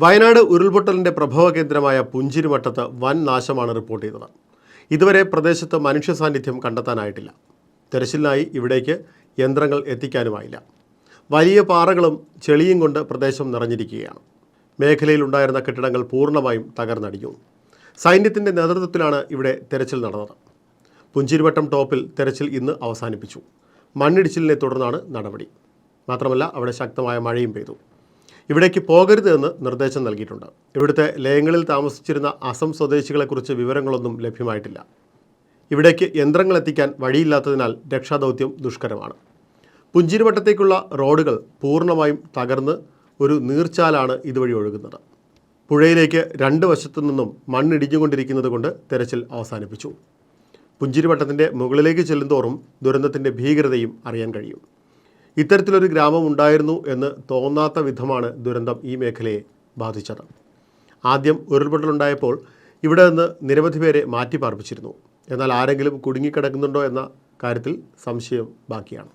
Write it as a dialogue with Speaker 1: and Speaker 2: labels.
Speaker 1: വയനാട് ഉരുൾപൊട്ടലിന്റെ പ്രഭവ കേന്ദ്രമായ പുഞ്ചിരിമട്ടത്ത് വൻ നാശമാണ് റിപ്പോർട്ട് ചെയ്തത്. ഇതുവരെ പ്രദേശത്ത് മനുഷ്യ സാന്നിധ്യം കണ്ടെത്താനായിട്ടില്ല. തെരച്ചിലിനായി ഇവിടേക്ക് യന്ത്രങ്ങൾ എത്തിക്കാനുമായില്ല. വലിയ പാറകളും ചെളിയും കൊണ്ട് പ്രദേശം നിറഞ്ഞിരിക്കുകയാണ്. മേഖലയിലുണ്ടായിരുന്ന കെട്ടിടങ്ങൾ പൂർണമായും തകർന്നടിഞ്ഞു. സൈന്യത്തിന്റെ നേതൃത്വത്തിലാണ് ഇവിടെ തെരച്ചിൽ നടന്നത്. പുഞ്ചിരിവട്ടം ടോപ്പിൽ തെരച്ചിൽ ഇന്ന് അവസാനിപ്പിച്ചു. മണ്ണിടിച്ചിലിനെ തുടർന്നാണ് നടപടി. മാത്രമല്ല അവിടെ ശക്തമായ മഴയും പെയ്തു. ഇവിടേക്ക് പോകരുത് എന്ന് നിർദ്ദേശം നൽകിയിട്ടുണ്ട്. ഇവിടുത്തെ ലയങ്ങളിൽ താമസിച്ചിരുന്ന അസം സ്വദേശികളെക്കുറിച്ച് വിവരങ്ങളൊന്നും ലഭ്യമായിട്ടില്ല. ഇവിടേക്ക് യന്ത്രങ്ങൾ എത്തിക്കാൻ വഴിയില്ലാത്തതിനാൽ രക്ഷാദൗത്യം ദുഷ്കരമാണ്. പുഞ്ചിരിവട്ടത്തേക്കുള്ള റോഡുകൾ പൂർണമായും തകർന്ന് ഒരു നീർച്ചാലാണ് ഇതുവഴി ഒഴുകുന്നത്. പുഴയിലേക്ക് രണ്ട് വശത്തു നിന്നും മണ്ണിടിഞ്ഞുകൊണ്ടിരിക്കുന്നത് കൊണ്ട് തെരച്ചിൽ അവസാനിപ്പിച്ചു. പുഞ്ചിരിവട്ടത്തിന്റെ മുകളിലേക്ക് ചെല്ലുന്തോറും ദുരന്തത്തിന്റെ ഭീകരതയും അറിയാൻ കഴിയും. ഇത്തരത്തിലൊരു ഗ്രാമം ഉണ്ടായിരുന്നു എന്ന് തോന്നാത്ത വിധമാണ് ദുരന്തം ഈ മേഖലയെ ബാധിച്ചത്. ആദ്യം ഉരുൾപൊട്ടലുണ്ടായപ്പോൾ ഇവിടെ നിന്ന് നിരവധി പേരെ മാറ്റി പാർപ്പിച്ചിരുന്നു എന്നാൽ ആരെങ്കിലും കുടുങ്ങിക്കിടക്കുന്നുണ്ടോ എന്ന കാര്യത്തിൽ സംശയം ബാക്കിയാണ്.